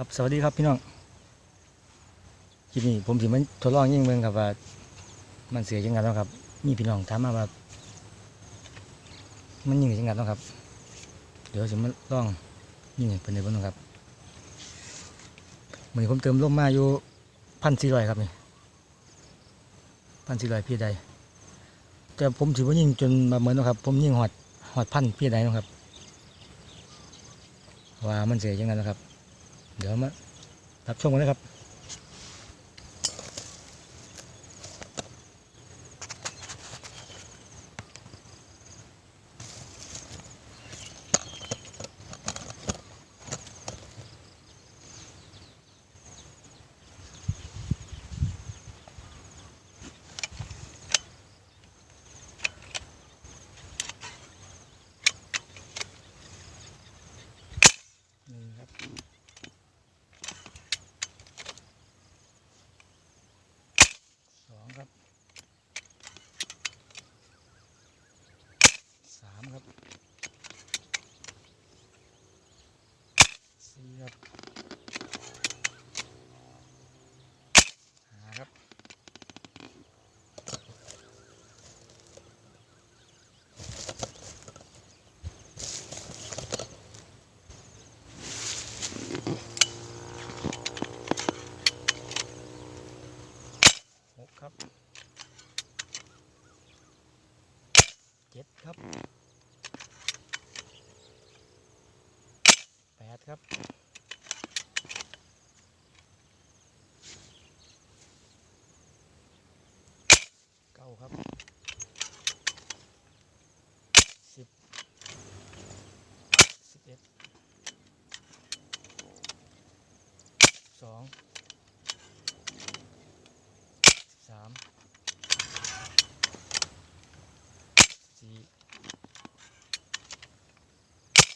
ครับสวัสดีครับพี่น้องคลิปนี้ผมสิมันทดลองยิ่งเบิ่งครับว่า มันเสียยังไงนาะครับมีพี่น้องถามมาว่า มันยิงยังไงนาะครับ เดี๋ยวสิมาลองยิงให้เป็นในบ้างครับเหมือนผมเติมลมมาอยู่พันสี่ร้อยครับนี่พันสี่ร้อยพี่ใดแต่ผมถือว่ายิงจนมาเหมือนนะครับ ผมยิงหอดหอดพันพี่ใดนะครับ ว่ามันเสียยังไงนะครับ เดี๋ยวมารับชมกันนะครับ หนึ่งครับสองครับสามครับสี่ครับห้าครับหก ครับเจ็ดครับแปดครับเก้าครับสิบสิบเอ็ดสองสิบสามสี่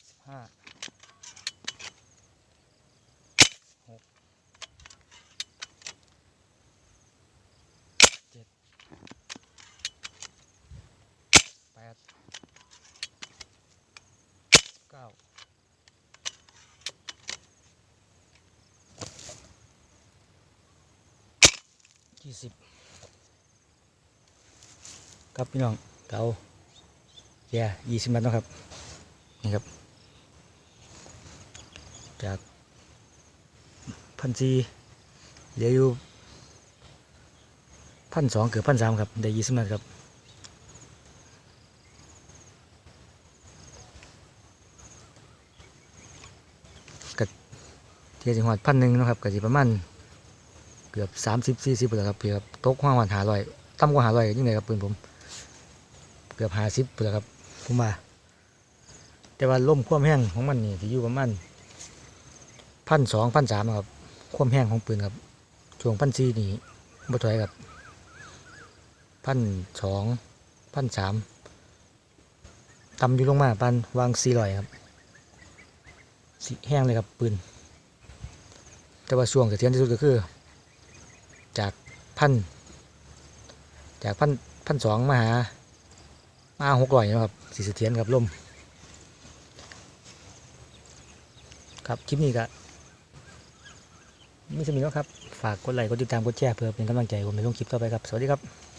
สิบ ห้าหกเจ็ดแปดเก้ายี่สิบครับพี่น้องเตาแย่ยี่สิบมัดเนะครับ นี่ครับ จากพันซีเหลืออยู่พันสองเกือบพันสามครับ ได้ยี่สิบมัดครับกับเทียสิงหอดพันหนึ่งนะครับกับสิประมาณเกือบสามสิบสี่สิบแล้วครับเกือบตกห้างวันหาลอยต่ำกว่าหาลอยยังไงครับปืนผม เกือบหาสิบแล้วครับผมว่าแต่ว่าล่มความแห้งของมันนี่ที่อยู่ประมาณ พันสองพันสามครับ ความแห้งของปืนครับ ช่วงพันสี่นี่บ่ถอยครับพันสองพันสามต่ำอยู่ลงมาปันวางสี่ร้อยครับสิแห้งเลยครับปืน แต่ว่าช่วงเสถียรที่สุดก็คือ จากพันจากพันพันสองมาหามาหกร้อยนะครับสีเสถียรครับลมครับคลิปนี้ก็ มิสมิแล้วครับ ฝากกดไลค์ กดติดตาม กดแชร์เพื่อเป็นกำลังใจผมในลงคลิปต่อไปครับ สวัสดีครับ